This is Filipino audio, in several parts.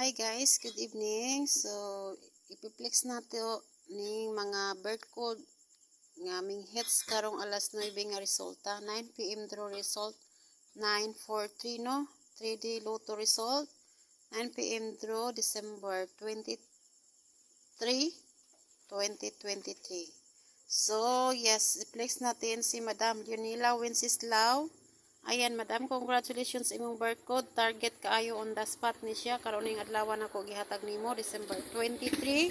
Hi guys, good evening. So, ipiplex nato ning mga bird code nga aming hits karong alas 9 nga resulta. 9 PM draw result 943 no. 3D lotto result 9 PM draw December 23 2023. So, yes, i-flex natin si Madam Leonila Wenceslao. Ayan, madam, congratulations imong barcode. Target kaayo on the spot ni siya. Karon ning adlaw nako gihatag nimo December 23.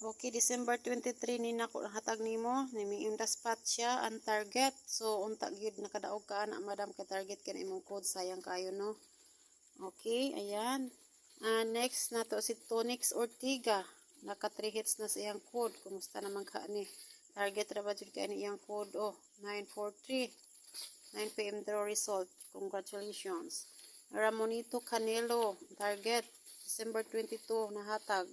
Okay, December 23 ni nako hatag nimo. Nimi on the spot siya ang target. So unta gyud nakadaog ka ana madam kay target kan imong code sayang kaayo no. Okay, ayan. Ah, next nato si Tonix Ortiga. Naka 3 hits na sa iyang code. Kumusta naman ka ni? Target ra ba jud ka ni iyang code? Oh, 943. 9 p.m. draw result. Congratulations. Ramonito Canelo, target, December 22, nahatag.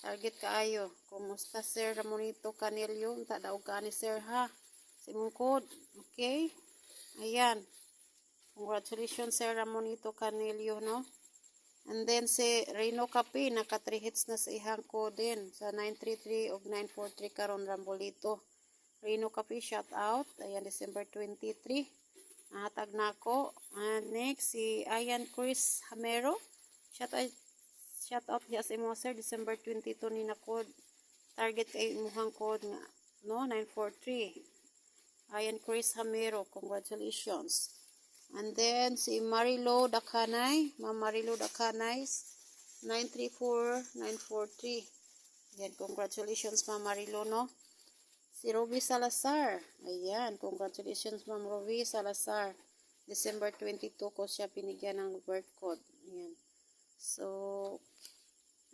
Target kaayo. Kumusta Sir Ramonito Canelo? Unta daw ka ni Sir ha? Code. Okay? Ayan. Congratulations Sir Ramonito Canelo, no? And then si Reno Capi, naka 3 hits na sa ihang code din. Sa 933 o 943 karon Rambolito. Reno Cafe shout out. Ayan, December 23. Nahatag na ako. And next, si Ayan Chris Hamero. Shout out, shout out niya sa imo, sir. December 22 ni na code. Target kay imuhang code nga. No, 943. Ayan Chris Hamero. Congratulations. And then, si Marilo Dakanay. Ma'am Marilo Dakanay. 934943. Yan, congratulations, Ma'am Marilo, no? Si Ruby Salazar. Ayan, congratulations Ma'am Ruby Salazar. December 22 ko siya pinigyan ng birth code. Ayan. So,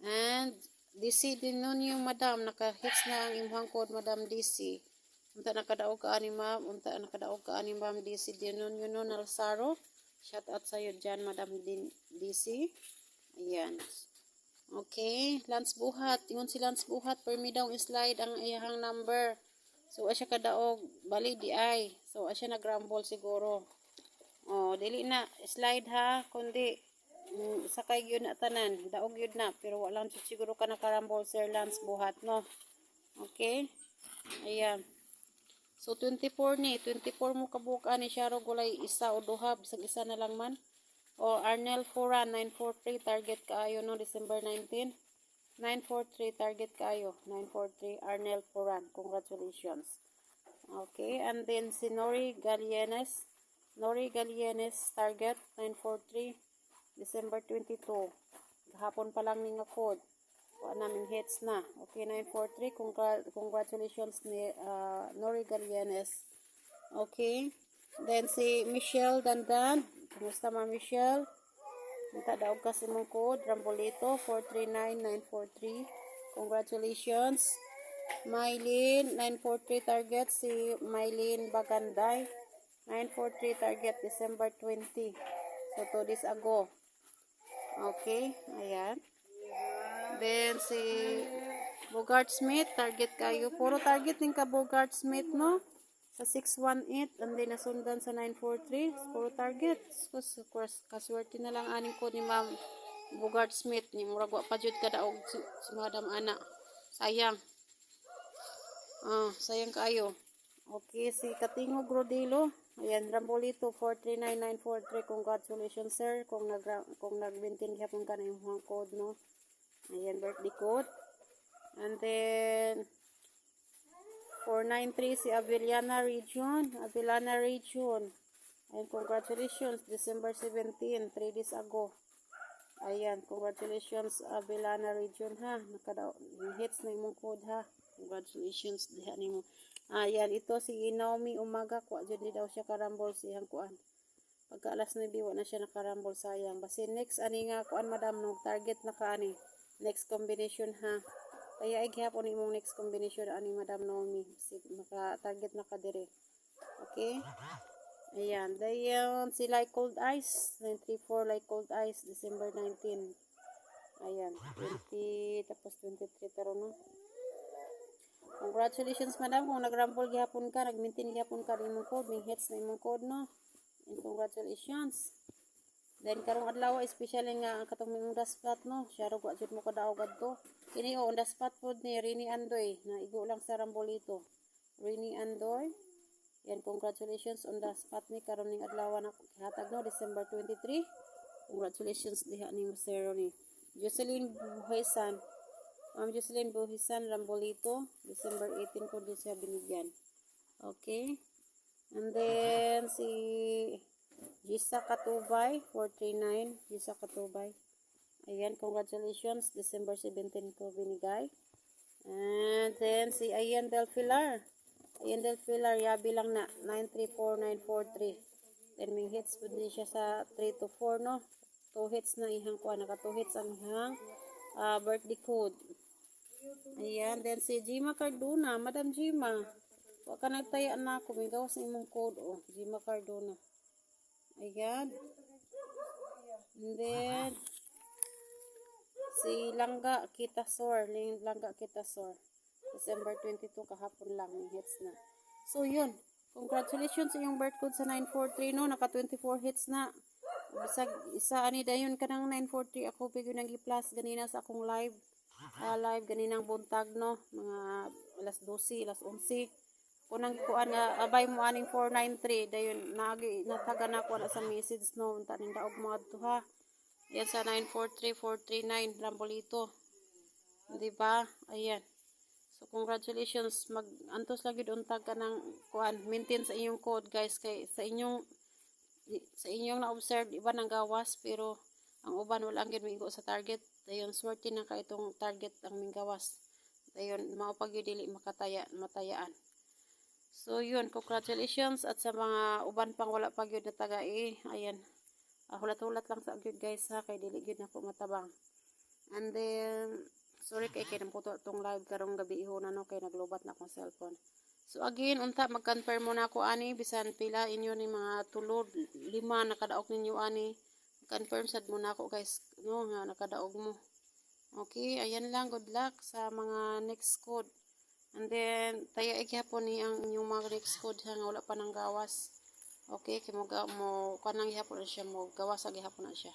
and DC din nun yung madam, naka-hits na ang imhang code madam DC. Unta nakadaog ka ani ma'am, unta nakadaog ka ani ma'am DC din nun yun nun Alsaro. Shout out sa'yo dyan madam DC. Ayan. Okay, Lance Buhat. Ingon si Lance Buhat, permi daw slide ang iyahang number. So, asya kadaog, bali di ay. So, asya nagrumble siguro. Oh, dili na, slide ha, kundi, mm, sakay yun na tanan, daog yun na, pero walang siguro ka nakarumble, Sir Lance Buhat, no? Okay? Ayan. So, 24 ni, 24 mo kabuka ni Sharo Gulay, isa o duha, bisag isa na lang man. O, Arnel Fura, 943, target kaayo, no, December 19. 943 target kayo. 943 Arnel Puran. Congratulations. Okay, and then si Nori Galienes. Nori Galienes target 943 December 22. Gahapon pa lang ni nga code. Kuha namin hits na. Okay, 943. Congra congratulations ni uh, Nori Galienes. Okay. Then si Michelle Dandan. Kumusta ma Michelle? Punta daog ka sa mong code, Rambolito 439943. Congratulations. Mylene 943 target si Mylene Baganday. 943 target December 20. So two days ago. Okay, ayan. Then si Bogart Smith, target kayo. Puro target din ka Bogart Smith, no? Sa 618, and then nasundan sa 943, puro target. Of course, kaswerte na lang aning ko ni Ma'am Bogart Smith. Ni murag wa pa jud ka daog si, si Madam Ana. Sayang. Ah, sayang kayo. Okay, si Katingo Grodilo. Ayan, Rambolito 439943. Congratulations, sir. Kung nag kung nag-maintain ka na yung code, no? Ayan, birthday code. And then 493 si Avellana Region. Avellana Region. And congratulations, December 17, 3 days ago. Ayan, congratulations Avellana Region ha. Nakada hits na imong code ha. Congratulations diha nimo. Ayan, ito si Naomi Umaga kwa jud di daw siya karambol siyang kuan. Pagka alas 9 wa na siya nakarambol sayang. Basi next ani nga kuan madam no target na ka ani. Next combination ha. Kaya ay gihapon imong next combination ani Madam Naomi. Si maka-target na ka dire. Okay? Ayan. Dayon si Like Cold Ice. 934 Like Cold Ice. December 19. Ayan. 20 tapos 23 pero no. Congratulations madam kung nag-rumble gihapon ka, nag-maintain gihapon ka rin imong code, may hits na imong code no. And congratulations. Then karong adlaw especially nga ang katong ming spot no, siya ro jud mo kadaog adto. Kini o on the food ni Rini Andoy na igo lang sa Rambolito. Rini Andoy. Yan congratulations on the spot ni karon ning adlaw na hatag no December 23. Congratulations diha ni Masero ni Jocelyn Buhesan. Ma'am Jocelyn Buhesan Rambolito, December 18 ko din siya binigyan. Okay. And then si Gisa Katubay 439, Gisa Katubay. Ayan, congratulations. December 17 ko binigay. And then si Ayan Del Pilar. Ayan Del Pilar, yabi lang na 934943. Then may hits po din siya sa 3 to 4, no? 2 hits na ihang kuha. Naka 2 hits ang ihang ah, birthday code. Ayan, then si Jima Cardona, Madam Jima. Wa ka nagtaya na ako, may gawas imong code, oh. Jima Cardona. Ayan. And then, si Langga Kitasor, Langga Kitasor. December 22 kahapon lang hits na. So yun, congratulations sa iyong birth code sa 943 no, naka 24 hits na. Bisag isa ani dayon ka ng 943 ako bigyo nang i-plus ganina sa akong live. Ah, live ganinang buntag no, mga alas 12, alas 11. Kunang kuan nga abay mo aning 493 dayon naagi nataga na ko na sa message no unta ning daog mga adto ha. Yan sa 943439 Rambolito. Di ba? Ayan. So congratulations mag antos lagi untag ka ng kuan maintain sa inyong code guys kay sa inyong sa inyong na-observe iba nang gawas pero ang uban wala ang migo sa target dayon swerte na ka itong target ang minggawas dayon mao pag dili makataya matayaan so yun congratulations at sa mga uban pang wala pag yun na tagai ayan ah, hulat-hulat lang sa gyud guys ha kay dili gyud nako matabang and then sorry kay kay namputo tong live karong gabi ihuna no kay naglobat na akong cellphone So again, unta mag-confirm muna ako ani bisan pila inyo ni mga tulod lima nakadaog ninyo ani. Confirm sad muna ako guys no nga nakadaog mo. Okay, ayan lang good luck sa mga next code. And then taya igyapon ni ang inyong mga next ha nga wala pa nang gawas. Okay, kay mo kanang gihapon na siya mo gawas sa gihapon na siya.